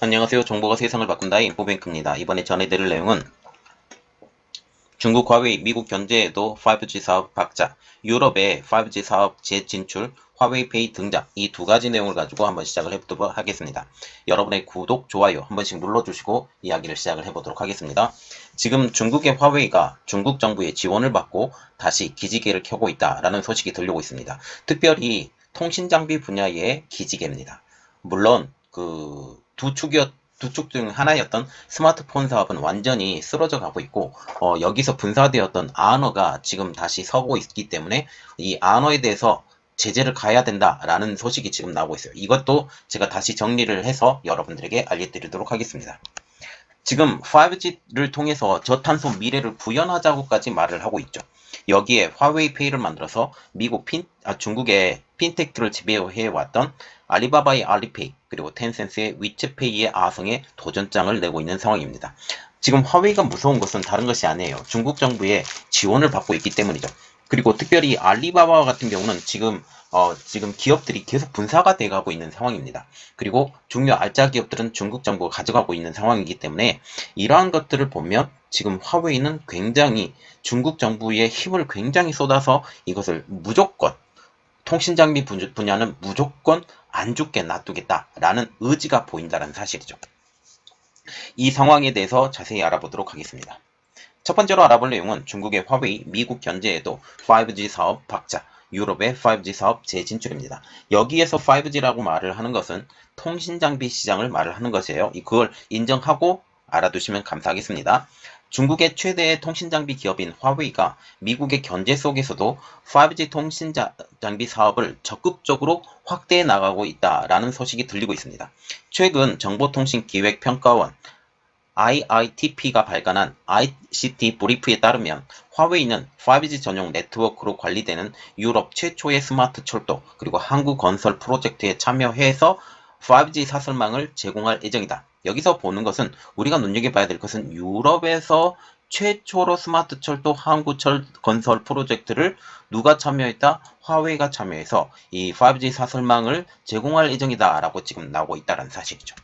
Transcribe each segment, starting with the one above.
안녕하세요. 정보가 세상을 바꾼다 인포뱅크입니다. 이번에 전해드릴 내용은 중국 화웨이, 미국 견제에도 5G 사업 박자, 유럽의 5G 사업 재진출, 화웨이페이 등장 이 두 가지 내용을 가지고 한번 시작을 해보도록 하겠습니다. 여러분의 구독, 좋아요 한 번씩 눌러주시고 이야기를 시작을 해보도록 하겠습니다. 지금 중국의 화웨이가 중국 정부의 지원을 받고 다시 기지개를 켜고 있다라는 소식이 들려오고 있습니다. 특별히 통신 장비 분야의 기지개입니다. 물론 그 두 축이었 두축 중 하나였던 스마트폰 사업은 완전히 쓰러져 가고 있고 어, 여기서 분사되었던 아너가 지금 다시 서고 있기 때문에 이 아너에 대해서 제재를 가야 된다라는 소식이 지금 나오고 있어요. 이것도 제가 다시 정리를 해서 여러분들에게 알려드리도록 하겠습니다. 지금 5G를 통해서 저탄소 미래를 구현하자고까지 말을 하고 있죠. 여기에 화웨이페이를 만들어서 미국 핀, 아, 중국의 핀테크를 지배해왔던 알리바바의 알리페이 그리고 텐센스의 위챗페이의 아성에 도전장을 내고 있는 상황입니다. 지금 화웨이가 무서운 것은 다른 것이 아니에요. 중국 정부의 지원을 받고 있기 때문이죠. 그리고 특별히 알리바바 같은 경우는 지금 어, 지금 기업들이 계속 분사가 돼가고 있는 상황입니다. 그리고 중요 알짜 기업들은 중국 정부가 가져가고 있는 상황이기 때문에 이러한 것들을 보면 지금 화웨이는 굉장히 중국 정부의 힘을 굉장히 쏟아서 이것을 무조건 통신 장비 분야는 무조건 안 죽게 놔두겠다라는 의지가 보인다는 사실이죠. 이 상황에 대해서 자세히 알아보도록 하겠습니다. 첫 번째로 알아볼 내용은 중국의 화웨이, 미국 견제에도 5G 사업 박자, 유럽의 5G 사업 재진출입니다. 여기에서 5G라고 말을 하는 것은 통신 장비 시장을 말을 하는 것이에요. 그걸 인정하고 알아두시면 감사하겠습니다. 중국의 최대의 통신 장비 기업인 화웨이가 미국의 견제 속에서도 5G 통신 장비 사업을 적극적으로 확대해 나가고 있다라는 소식이 들리고 있습니다. 최근 정보통신기획평가원 IITP가 발간한 ICT 브리프에 따르면 화웨이는 5G 전용 네트워크로 관리되는 유럽 최초의 스마트 철도 그리고 한국 건설 프로젝트에 참여해서 5G 사설망을 제공할 예정이다. 여기서 보는 것은 우리가 눈여겨봐야 될 것은 유럽에서 최초로 스마트 철도 항구철 건설 프로젝트를 누가 참여했다? 화웨이가 참여해서 이 5G 사설망을 제공할 예정이다 라고 지금 나오고 있다는 사실이죠.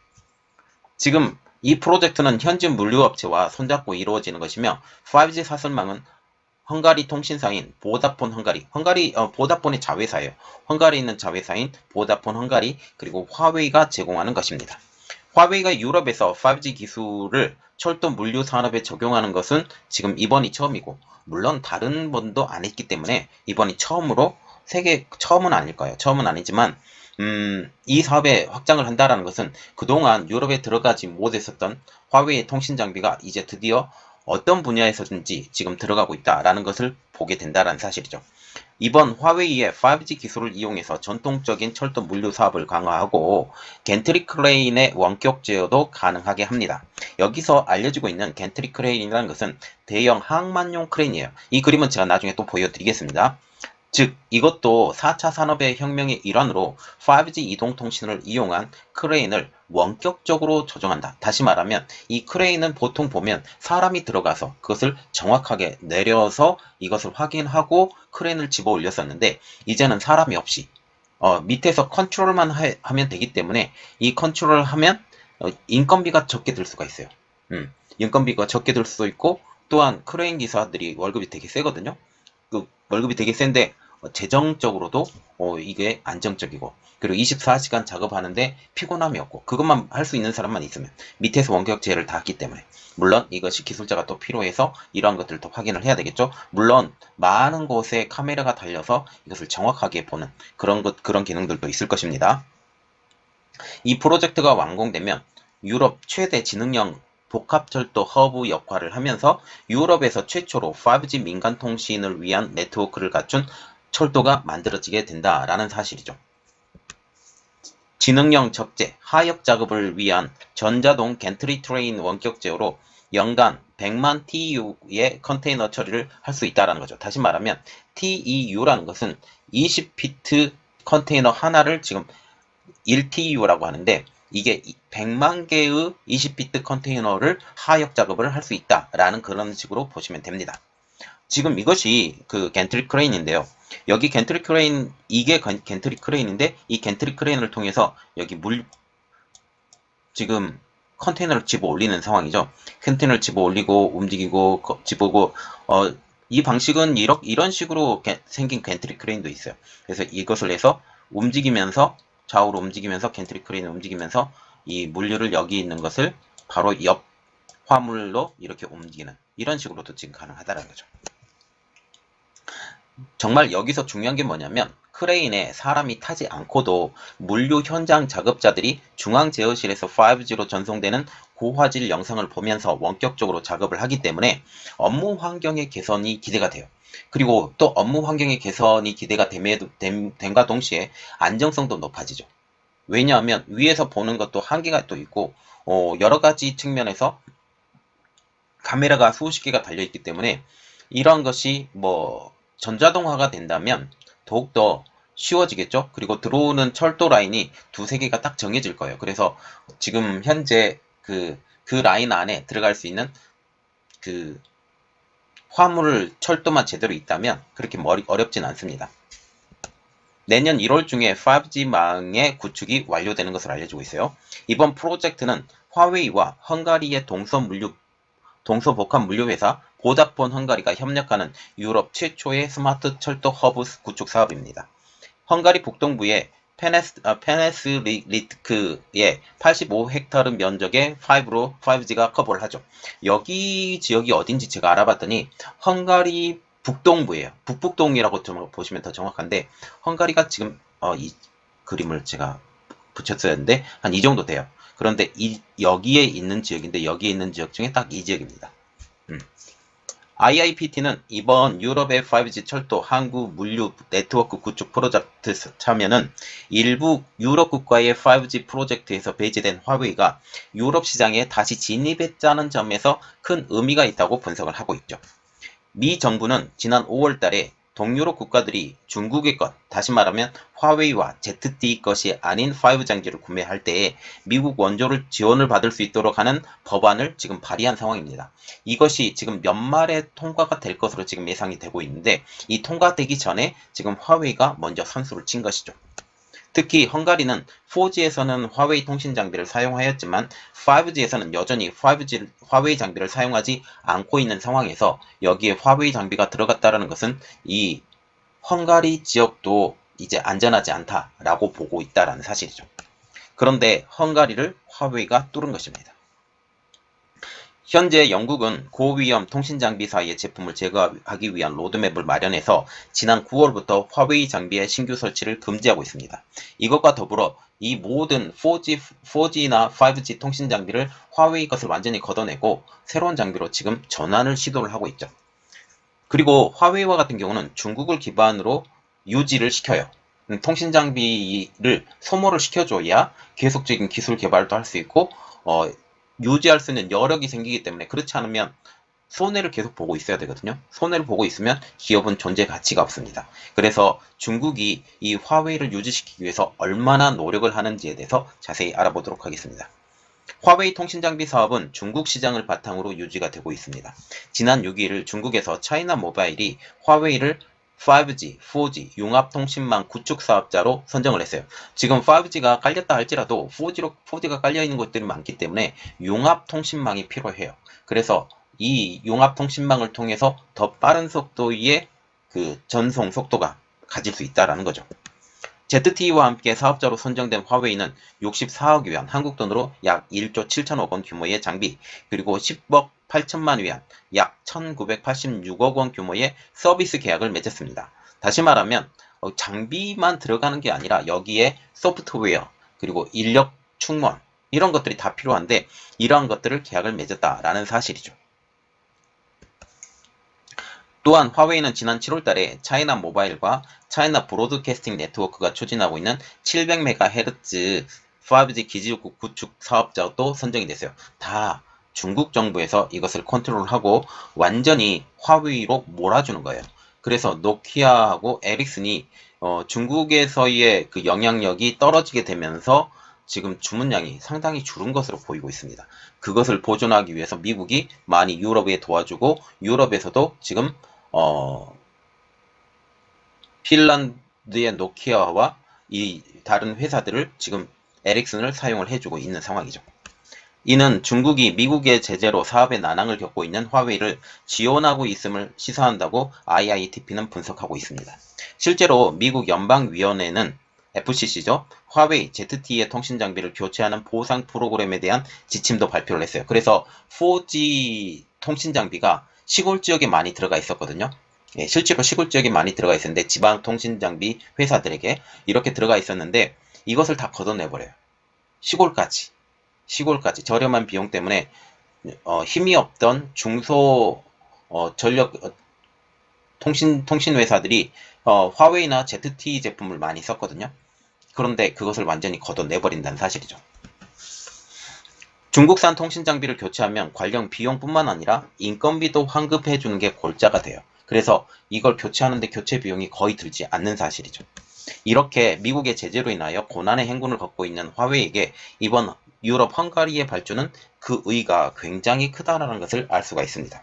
지금 이 프로젝트는 현지 물류업체와 손잡고 이루어지는 것이며 5G 사설망은 헝가리 통신사인 보다폰 헝가리, 헝가리 어, 보다폰의 자회사예요. 헝가리에 있는 자회사인 보다폰 헝가리 그리고 화웨이가 제공하는 것입니다. 화웨이가 유럽에서 5G 기술을 철도 물류 산업에 적용하는 것은 지금 이번이 처음이고 물론 다른 번도 안 했기 때문에 이번이 처음으로 세계 처음은 아닐 거예요. 처음은 아니지만 음, 이 사업에 확장을 한다라는 것은 그동안 유럽에 들어가지 못했었던 화웨이의 통신 장비가 이제 드디어 어떤 분야에서든지 지금 들어가고 있다라는 것을 보게 된다는 사실이죠. 이번 화웨이의 5G 기술을 이용해서 전통적인 철도 물류 사업을 강화하고 겐트리 크레인의 원격 제어도 가능하게 합니다. 여기서 알려지고 있는 겐트리 크레인이라는 것은 대형 항만용 크레인이에요. 이 그림은 제가 나중에 또 보여드리겠습니다. 즉 이것도 4차 산업의 혁명의 일환으로 5G 이동통신을 이용한 크레인을 원격적으로 조정한다. 다시 말하면 이 크레인은 보통 보면 사람이 들어가서 그것을 정확하게 내려서 이것을 확인하고 크레인을 집어 올렸었는데 이제는 사람이 없이 어, 밑에서 컨트롤만 하, 면 되기 때문에 이 컨트롤을 하면 어, 인건비가 적게 들 수가 있어요. 음, 인건비가 적게 들 수도 있고 또한 크레인 기사들이 월급이 되게 세거든요. 그 월급이 되게 센데 어, 재정적으로도 어, 이게 안정적이고 그리고 24시간 작업하는데 피곤함이 없고 그것만 할 수 있는 사람만 있으면 밑에서 원격 제어를 다 했기 때문에 물론 이것이 기술자가 또 필요해서 이러한 것들을 또 확인을 해야 되겠죠. 물론 많은 곳에 카메라가 달려서 이것을 정확하게 보는 그런 것 그런 기능들도 있을 것입니다. 이 프로젝트가 완공되면 유럽 최대 지능형 복합철도 허브 역할을 하면서 유럽에서 최초로 5G 민간 통신을 위한 네트워크를 갖춘 철도가 만들어지게 된다라는 사실이죠. 지능형 적재, 하역 작업을 위한 전자동 겐트리 트레인 원격 제어로 연간 100만 TEU의 컨테이너 처리를 할 수 있다는 거죠. 다시 말하면 TEU라는 것은 20피트 컨테이너 하나를 지금 1TU라고 하는데 이게 100만 개의 20피트 컨테이너를 하역 작업을 할 수 있다라는 그런 식으로 보시면 됩니다. 지금 이것이 그 겐트리 크레인인데요. 여기 겐트리 크레인 이게 겐트리 크레인인데 이 겐트리 크레인을 통해서 여기 물 지금 컨테이너를 집어 올리는 상황이죠. 컨테이너를 집어 올리고 움직이고 거- 집어고 어, 이 방식은 이런 식으로 게- 생긴 겐트리 크레인도 있어요. 그래서 이것을 해서 움직이면서 좌우로 움직이면서 겐트리 크레인을 움직이면서 이 물류를 여기 있는 것을 바로 옆 화물로 이렇게 옮기는 이런 식으로도 지금 가능하다는 거죠. 정말 여기서 중요한 게 뭐냐면 크레인에 사람이 타지 않고도 물류 현장 작업자들이 중앙 제어실에서 5G로 전송되는 고화질 영상을 보면서 원격적으로 작업을 하기 때문에 업무 환경의 개선이 기대가 돼요. 그리고 또 업무 환경의 개선이 기대가 됨과 동시에 안정성도 높아지죠. 왜냐하면 위에서 보는 것도 한계가 또 있고 어, 여러 가지 측면에서 카메라가 수십 개가 달려 있기 때문에 이런 것이 뭐 전자동화가 된다면 더욱더 쉬워지겠죠. 그리고 들어오는 철도 라인이 두세 개가 딱 정해질 거예요. 그래서 지금 현재 그, 그 라인 안에 들어갈 수 있는 그 화물 철도만 제대로 있다면 그렇게 머리, 어렵진 않습니다. 내년 1월 중에 5G망의 구축이 완료되는 것으로 알려지고 있어요. 이번 프로젝트는 화웨이와 헝가리의 동서 물류 동서 복합 물류 회사 보다폰 헝가리가 협력하는 유럽 최초의 스마트 철도 허브 구축 사업입니다. 헝가리 북동부의 페네스, 아, 페네스리트크의 85헥타르 면적의 5로 5G가 커버를 하죠. 여기 지역이 어딘지 제가 알아봤더니 헝가리 북동부예요. 북북동이라고 좀 보시면 더 정확한데 헝가리가 지금 어, 이 그림을 제가 붙였었는데 한 이 정도 돼요. 그런데 이 여기에 있는 지역인데 여기에 있는 지역 중에 딱 이 지역입니다. 음. IIPT는 이번 유럽의 5G 철도 항구 물류 네트워크 구축 프로젝트 참여는 일부 유럽 국가의 5G 프로젝트에서 배제된 화웨이가 유럽 시장에 다시 진입했다는 점에서 큰 의미가 있다고 분석을 하고 있죠. 미 정부는 지난 5월 달에 동유럽 국가들이 중국의 것, 다시 말하면 화웨이와 ZTE 것이 아닌 5 장비를 구매할 때에 미국 원조를 지원을 받을 수 있도록 하는 법안을 지금 발의한 상황입니다. 이것이 지금 연말에 통과가 될 것으로 지금 예상이 되고 있는데 이 통과되기 전에 지금 화웨이가 먼저 선수를 친 것이죠. 특히 헝가리는 4G에서는 화웨이 통신 장비를 사용하였지만 5G에서는 여전히 5G 화웨이 장비를 사용하지 않고 있는 상황에서 여기에 화웨이 장비가 들어갔다는 것은 이 헝가리 지역도 이제 안전하지 않다라고 보고 있다라는 사실이죠. 그런데 헝가리를 화웨이가 뚫은 것입니다. 현재 영국은 고위험 통신 장비 사이의 제품을 제거하기 위한 로드맵을 마련해서 지난 9월부터 화웨이 장비의 신규 설치를 금지하고 있습니다. 이것과 더불어 이 모든 4G, 4G나 5G 통신 장비를 화웨이 것을 완전히 걷어내고 새로운 장비로 지금 전환을 시도를 하고 있죠. 그리고 화웨이와 같은 경우는 중국을 기반으로 유지를 시켜요. 음, 통신 장비를 소모를 시켜줘야 계속적인 기술 개발도 할 수 있고 어, 유지할 수 있는 여력이 생기기 때문에 그렇지 않으면 손해를 계속 보고 있어야 되거든요. 손해를 보고 있으면 기업은 존재 가치가 없습니다. 그래서 중국이 이 화웨이를 유지시키기 위해서 얼마나 노력을 하는지에 대해서 자세히 알아보도록 하겠습니다. 화웨이 통신장비 사업은 중국 시장을 바탕으로 유지가 되고 있습니다. 지난 6일 중국에서 차이나 모바일이 화웨이를 5G, 4G 융합통신망 구축 사업자로 선정을 했어요. 지금 5G가 깔렸다 할지라도 4G로 4G가 깔려 있는 곳들이 많기 때문에 융합통신망이 필요해요. 그래서 이 융합통신망을 통해서 더 빠른 속도의 그 전송 속도가 가질 수 있다라는 거죠. ZTE와 함께 사업자로 선정된 화웨이는 64억 위안 한국 돈으로 약 1조 7천억 원 규모의 장비 그리고 10억 8천만 위안 약 1986억 원 규모의 서비스 계약을 맺었습니다. 다시 말하면 어, 장비만 들어가는 게 아니라 여기에 소프트웨어 그리고 인력 충원 이런 것들이 다 필요한데 이러한 것들을 계약을 맺었다라는 사실이죠. 또한 화웨이는 지난 7월 달에 차이나 모바일과 차이나 브로드캐스팅 네트워크가 추진하고 있는 700MHz 5G 기지국 구축 사업자도 선정이 됐어요. 다 중국 정부에서 이것을 컨트롤하고 완전히 화웨이로 몰아주는 거예요. 그래서 노키아하고 에릭슨이 어, 중국에서의 그 영향력이 떨어지게 되면서 지금 주문량이 상당히 줄은 것으로 보이고 있습니다. 그것을 보존하기 위해서 미국이 많이 유럽에 도와주고 유럽에서도 지금 어, 핀란드의 노키아와 이 다른 회사들을 지금 에릭슨을 사용을 해주고 있는 상황이죠. 이는 중국이 미국의 제재로 사업의 난항을 겪고 있는 화웨이를 지원하고 있음을 시사한다고 IITP는 분석하고 있습니다. 실제로 미국 연방위원회는 FCC죠. 화웨이 ZTE의 통신 장비를 교체하는 보상 프로그램에 대한 지침도 발표를 했어요. 그래서 4G 통신 장비가 시골 지역에 많이 들어가 있었거든요. 예, 실제로 시골 지역에 많이 들어가 있었는데 지방 통신 장비 회사들에게 이렇게 들어가 있었는데 이것을 다 걷어내버려요. 시골까지. 시골까지 저렴한 비용 때문에 어, 힘이 없던 중소 어, 전력 어, 통신 통신 회사들이 어, 화웨이나 ZTE 제품을 많이 썼거든요. 그런데 그것을 완전히 걷어내버린다는 사실이죠. 중국산 통신 장비를 교체하면 관련 비용뿐만 아니라 인건비도 환급해 주는 게 골자가 돼요. 그래서 이걸 교체하는데 교체 비용이 거의 들지 않는 사실이죠. 이렇게 미국의 제재로 인하여 고난의 행군을 걷고 있는 화웨이에게 이번 유럽 헝가리의 발주는 그 의의가 굉장히 크다라는 것을 알 수가 있습니다.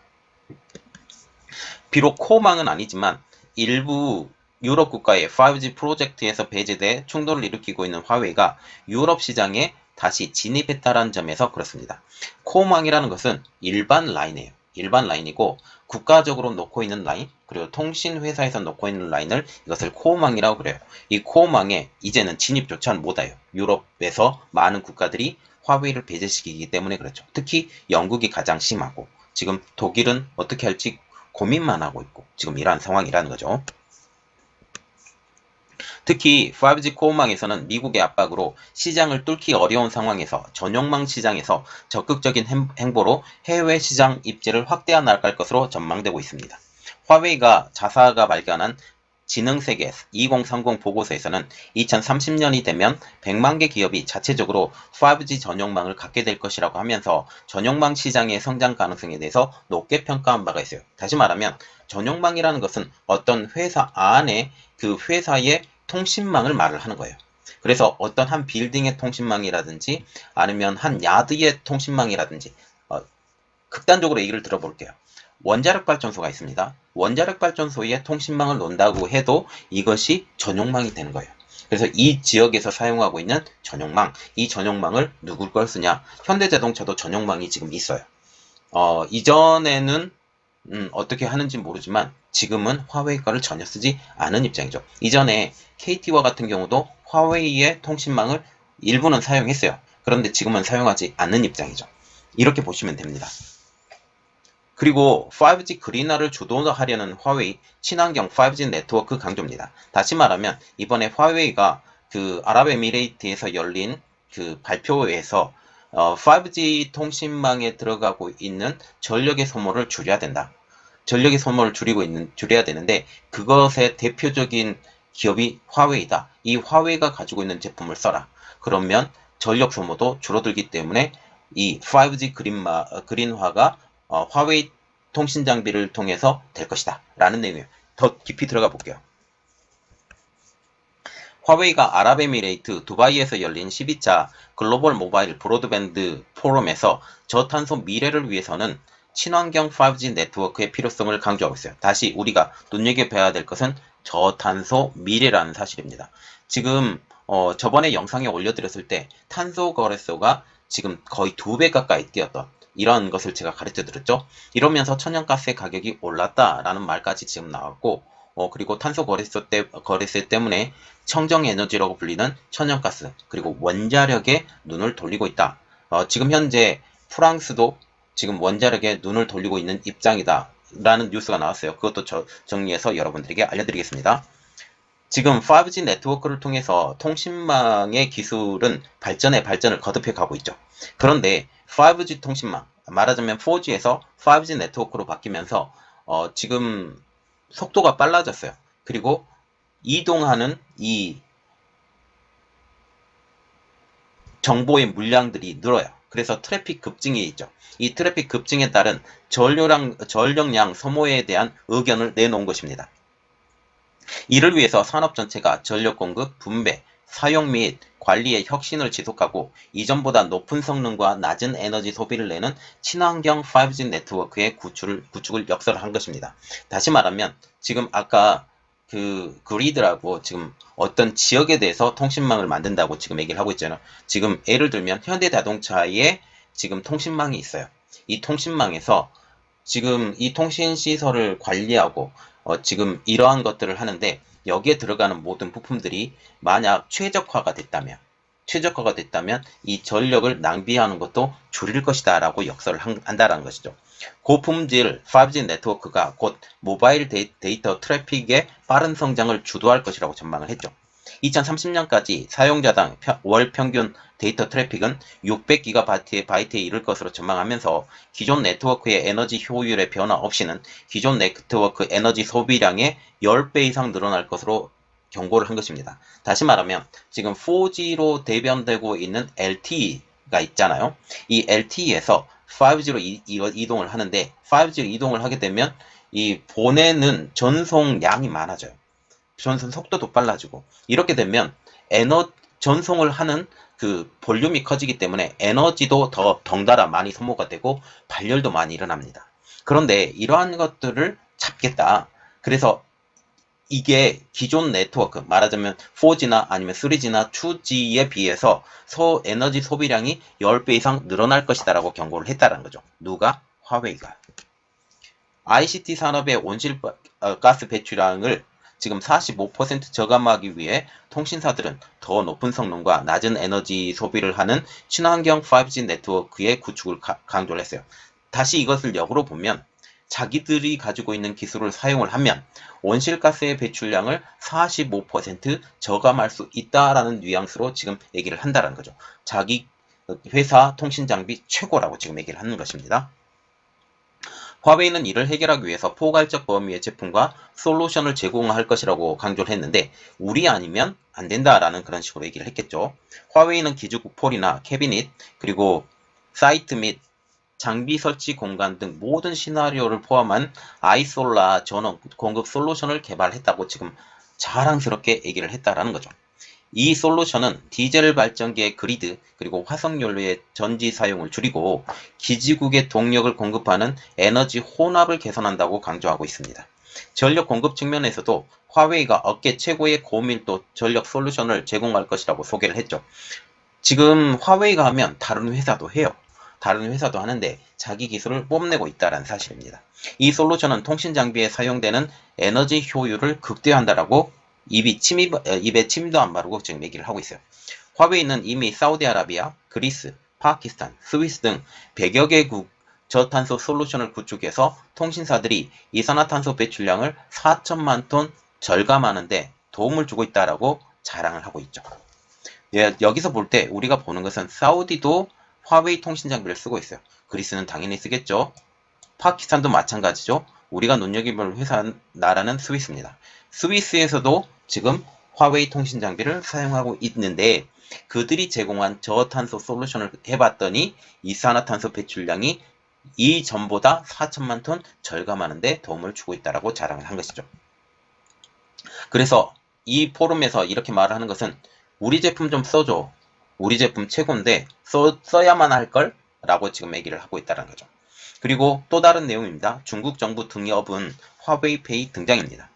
비록 코어망은 아니지만 일부 유럽 국가의 5G 프로젝트에서 배제돼 충돌을 일으키고 있는 화웨이가 유럽 시장에 다시 진입했다는 점에서 그렇습니다. 코어망이라는 것은 일반 라인이에요. 일반 라인이고 국가적으로 놓고 있는 라인 그리고 통신 회사에서 놓고 있는 라인을 이것을 코어망이라고 그래요. 이 코어망에 이제는 진입조차 못해요. 유럽에서 많은 국가들이 화웨이를 배제시키기 때문에 그렇죠. 특히 영국이 가장 심하고 지금 독일은 어떻게 할지 고민만 하고 있고 지금 이러한 상황이라는 거죠. 특히 5G 코어망에서는 미국의 압박으로 시장을 뚫기 어려운 상황에서 전용망 시장에서 적극적인 행- 행보로 해외 시장 입지를 확대해 나갈 것으로 전망되고 있습니다. 화웨이가 자사가 발견한 지능세계 2030 보고서에서는 2030년이 되면 100만 개 기업이 자체적으로 5G 전용망을 갖게 될 것이라고 하면서 전용망 시장의 성장 가능성에 대해서 높게 평가한 바가 있어요. 다시 말하면 전용망이라는 것은 어떤 회사 안에 그 회사의 통신망을 말을 하는 거예요. 그래서 어떤 한 빌딩의 통신망이라든지 아니면 한 야드의 통신망이라든지 어, 극단적으로 얘기를 들어볼게요. 원자력 발전소가 있습니다. 원자력 발전소의 통신망을 논다고 해도 이것이 전용망이 되는 거예요. 그래서 이 지역에서 사용하고 있는 전용망, 이 전용망을 누굴 걸 쓰냐? 현대자동차도 전용망이 지금 있어요. 어, 이전에는 음, 어떻게 하는지 모르지만 지금은 화웨이 거를 전혀 쓰지 않은 입장이죠. 이전에 KT와 같은 경우도 화웨이의 통신망을 일부는 사용했어요. 그런데 지금은 사용하지 않는 입장이죠. 이렇게 보시면 됩니다. 그리고 5G 그린화를 주도하려는 화웨이 친환경 5G 네트워크 강조입니다. 다시 말하면 이번에 화웨이가 그 아랍에미레이트에서 열린 그 발표회에서 어, 5G 통신망에 들어가고 있는 전력의 소모를 줄여야 된다. 전력의 소모를 줄이고 있는 줄여야 되는데 그것의 대표적인 기업이 화웨이다. 이 화웨이가 가지고 있는 제품을 써라. 그러면 전력 소모도 줄어들기 때문에 이 5G 그린마, 어, 그린화가 어, 화웨이 통신 장비를 통해서 될 것이다. 라는 내용이에요. 더 깊이 들어가 볼게요. 화웨이가 아랍에미레이트 두바이에서 열린 12차 글로벌 모바일 브로드밴드 포럼에서 저탄소 미래를 위해서는 친환경 5G 네트워크의 필요성을 강조하고 있어요. 다시 우리가 눈여겨봐야 될 것은 저탄소 미래라는 사실입니다. 지금 어, 저번에 영상에 올려드렸을 때 탄소 거래소가 지금 거의 두 배 가까이 뛰었던 이런 것을 제가 가르쳐 드렸죠. 이러면서 천연가스의 가격이 올랐다라는 말까지 지금 나왔고, 어, 그리고 탄소 거래소 때, 거래세 때문에 청정 에너지라고 불리는 천연가스, 그리고 원자력에 눈을 돌리고 있다. 어, 지금 현재 프랑스도 지금 원자력에 눈을 돌리고 있는 입장이다. 라는 뉴스가 나왔어요. 그것도 저, 정리해서 여러분들에게 알려드리겠습니다. 지금 5G 네트워크를 통해서 통신망의 기술은 발전에 발전을 거듭해 가고 있죠. 그런데 5G 통신망, 말하자면 4G에서 5G 네트워크로 바뀌면서 어, 지금 속도가 빨라졌어요. 그리고 이동하는 이 정보의 물량들이 늘어요. 그래서 트래픽 급증이 있죠. 이 트래픽 급증에 따른 전류량, 전력량 소모에 대한 의견을 내놓은 것입니다. 이를 위해서 산업 전체가 전력 공급, 분배, 사용 및 관리의 혁신을 지속하고 이전보다 높은 성능과 낮은 에너지 소비를 내는 친환경 5G 네트워크의 구축을, 구축을 역설한 것입니다. 다시 말하면 지금 아까 그 그리드라고 지금 어떤 지역에 대해서 통신망을 만든다고 지금 얘기를 하고 있잖아요. 지금 예를 들면 현대자동차의 지금 통신망이 있어요. 이 통신망에서 지금 이 통신 시설을 관리하고 어, 지금 이러한 것들을 하는데 여기에 들어가는 모든 부품들이 만약 최적화가 됐다면 최적화가 됐다면 이 전력을 낭비하는 것도 줄일 것이다 라고 역설을 한, 한다는 것이죠. 고품질 5G 네트워크가 곧 모바일 데이, 데이터 트래픽의 빠른 성장을 주도할 것이라고 전망을 했죠. 2030년까지 사용자당 펴- 월 평균 데이터 트래픽은 600GB에 이를 것으로 전망하면서 기존 네트워크의 에너지 효율의 변화 없이는 기존 네트워크 에너지 소비량의 10배 이상 늘어날 것으로 경고를 한 것입니다. 다시 말하면 지금 4G로 대변되고 있는 LTE가 있잖아요. 이 LTE에서 5G로 이, 이동을 하는데 5G로 이동을 하게 되면 이 보내는 전송량이 많아져요. 전송 속도도 빨라지고 이렇게 되면 에너 전송을 하는 그 볼륨이 커지기 때문에 에너지도 더 덩달아 많이 소모가 되고 발열도 많이 일어납니다. 그런데 이러한 것들을 잡겠다. 그래서 이게 기존 네트워크 말하자면 4G나 아니면 3G나 2G에 비해서 소 에너지 소비량이 10배 이상 늘어날 것이다라고 경고를 했다는 거죠. 누가? 화웨이가. ICT 산업의 온실가스 배출량을 지금 45% 저감하기 위해 통신사들은 더 높은 성능과 낮은 에너지 소비를 하는 친환경 5G 네트워크의 구축을 가- 강조를 했어요. 다시 이것을 역으로 보면 자기들이 가지고 있는 기술을 사용을 하면 온실가스의 배출량을 45% 저감할 수 있다라는 뉘앙스로 지금 얘기를 한다는 거죠. 자기 회사 통신 장비 최고라고 지금 얘기를 하는 것입니다. 화웨이는 이를 해결하기 위해서 포괄적 범위의 제품과 솔루션을 제공할 것이라고 강조를 했는데 우리 아니면 안 된다라는 그런 식으로 얘기를 했겠죠. 화웨이는 기지국 폴이나 캐비닛 그리고 사이트 및 장비 설치 공간 등 모든 시나리오를 포함한 아이솔라 전원 공급 솔루션을 개발했다고 지금 자랑스럽게 얘기를 했다라는 거죠. 이 솔루션은 디젤 발전기의 그리드 그리고 화석연료의 전지 사용을 줄이고 기지국의 동력을 공급하는 에너지 혼합을 개선한다고 강조하고 있습니다. 전력 공급 측면에서도 화웨이가 업계 최고의 고밀도 전력 솔루션을 제공할 것이라고 소개를 했죠. 지금 화웨이가 하면 다른 회사도 해요. 다른 회사도 하는데 자기 기술을 뽐내고 있다는 사실입니다. 이 솔루션은 통신 장비에 사용되는 에너지 효율을 극대화한다라고 입이 침입, 어, 입에 침도 안 바르고 지금 얘기를 하고 있어요. 화웨이는 이미 사우디아라비아, 그리스, 파키스탄, 스위스 등 100여 개국 저탄소 솔루션을 구축해서 통신사들이 이산화탄소 배출량을 4천만 톤 절감하는데 도움을 주고 있다라고 자랑을 하고 있죠. 예, 여기서 볼 때 우리가 보는 것은 사우디도 화웨이 통신 장비를 쓰고 있어요. 그리스는 당연히 쓰겠죠. 파키스탄도 마찬가지죠. 우리가 눈여겨볼 회사 나라는 스위스입니다. 스위스에서도 지금 화웨이 통신 장비를 사용하고 있는데 그들이 제공한 저탄소 솔루션을 해봤더니 이산화탄소 배출량이 이 전보다 4천만 톤 절감하는데 도움을 주고 있다라고 자랑을 한 것이죠. 그래서 이 포럼에서 이렇게 말을 하는 것은 우리 제품 좀 써줘. 우리 제품 최고인데 써, 써야만 할 걸? 라고 지금 얘기를 하고 있다는 거죠. 그리고 또 다른 내용입니다. 중국 정부 등여업은 화웨이페이 등장입니다.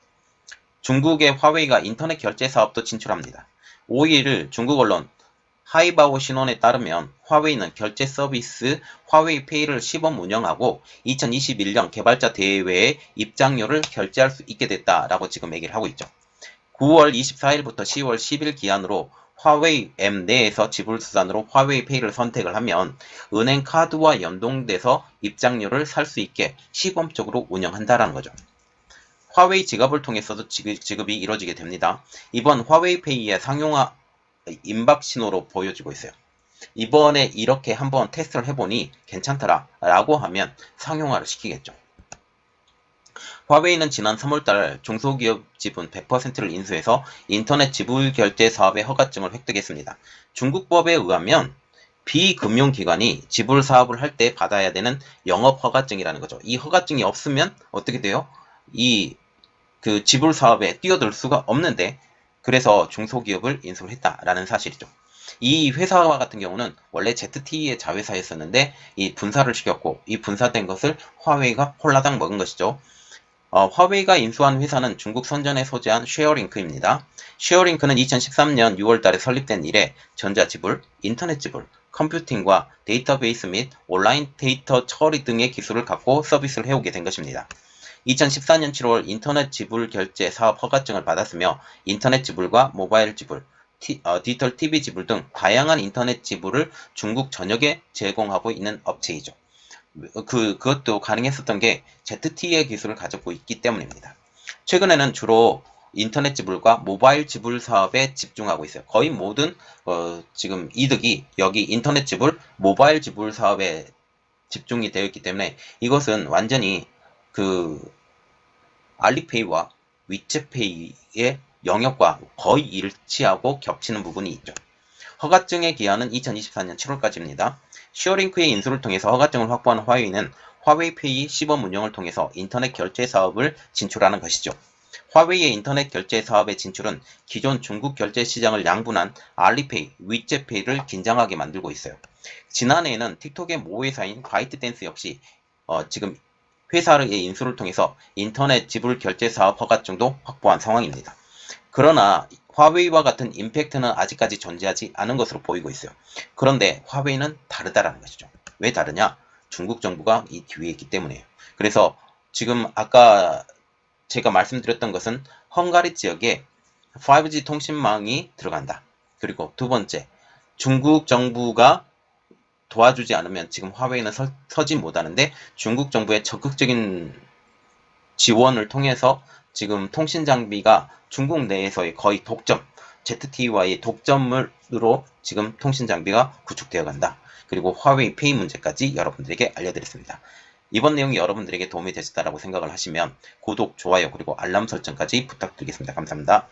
중국의 화웨이가 인터넷 결제 사업도 진출합니다. 5일 중국 언론 하이바오 신원에 따르면 화웨이는 결제 서비스 화웨이페이를 시범 운영하고 2021년 개발자 대회에 입장료를 결제할 수 있게 됐다라고 지금 얘기를 하고 있죠. 9월 24일부터 10월 10일 기한으로 화웨이 앱 내에서 지불수단으로 화웨이페이를 선택을 하면 은행 카드와 연동돼서 입장료를 살 수 있게 시범적으로 운영한다라는 거죠. 화웨이 지갑을 통해서도 지급, 이 이루어지게 됩니다. 이번 화웨이페이의 상용화 임박 신호로 보여지고 있어요. 이번에 이렇게 한번 테스트를 해보니 괜찮더라 라고 하면 상용화를 시키겠죠. 화웨이는 지난 3월달 중소기업 지분 100%를 인수해서 인터넷 지불 결제 사업의 허가증을 획득했습니다. 중국법에 의하면 비금융기관이 지불 사업을 할 때 받아야 되는 영업 허가증이라는 거죠. 이 허가증이 없으면 어떻게 돼요? 이 그 지불 사업에 뛰어들 수가 없는데 그래서 중소기업을 인수를 했다라는 사실이죠. 이 회사와 같은 경우는 원래 ZTE의 자회사였었는데 이 분사를 시켰고 이 분사된 것을 화웨이가 홀라당 먹은 것이죠. 어, 화웨이가 인수한 회사는 중국 선전에 소재한 쉐어링크입니다. 쉐어링크는 2013년 6월 달에 설립된 이래 전자지불, 인터넷 지불, 컴퓨팅과 데이터베이스 및 온라인 데이터 처리 등의 기술을 갖고 서비스를 해오게 된 것입니다. 2014년 7월 인터넷 지불 결제 사업 허가증을 받았으며 인터넷 지불과 모바일 지불, 티- 어, 디지털 TV 지불 등 다양한 인터넷 지불을 중국 전역에 제공하고 있는 업체이죠. 그, 그것도 가능했었던 게 ZTE의 기술을 가지고 있기 때문입니다. 최근에는 주로 인터넷 지불과 모바일 지불 사업에 집중하고 있어요. 거의 모든 어, 지금 이득이 여기 인터넷 지불, 모바일 지불 사업에 집중이 되어 있기 때문에 이것은 완전히 그 알리페이와 위챗페이의 영역과 거의 일치하고 겹치는 부분이 있죠. 허가증의 기한은 2024년 7월까지입니다. 시어링크의 인수를 통해서 허가증을 확보한 화웨이는 화웨이페이 시범 운영을 통해서 인터넷 결제 사업을 진출하는 것이죠. 화웨이의 인터넷 결제 사업의 진출은 기존 중국 결제 시장을 양분한 알리페이, 위챗페이를 긴장하게 만들고 있어요. 지난해에는 틱톡의 모 회사인 바이트 댄스 역시 어, 지금 회사의 인수를 통해서 인터넷 지불 결제 사업 허가증도 확보한 상황입니다. 그러나 화웨이와 같은 임팩트는 아직까지 존재하지 않은 것으로 보이고 있어요. 그런데 화웨이는 다르다라는 것이죠. 왜 다르냐? 중국 정부가 이 뒤에 있기 때문이에요. 그래서 지금 아까 제가 말씀드렸던 것은 헝가리 지역에 5G 통신망이 들어간다. 그리고 두 번째, 중국 정부가 도와주지 않으면 지금 화웨이는 서, 서지 못하는데 중국 정부의 적극적인 지원을 통해서 지금 통신 장비가 중국 내에서의 거의 독점, ZTE와의 독점으로 지금 통신 장비가 구축되어 간다. 그리고 화웨이 페이 문제까지 여러분들에게 알려드렸습니다. 이번 내용이 여러분들에게 도움이 되셨다라고 생각을 하시면 구독, 좋아요, 그리고 알람 설정까지 부탁드리겠습니다. 감사합니다.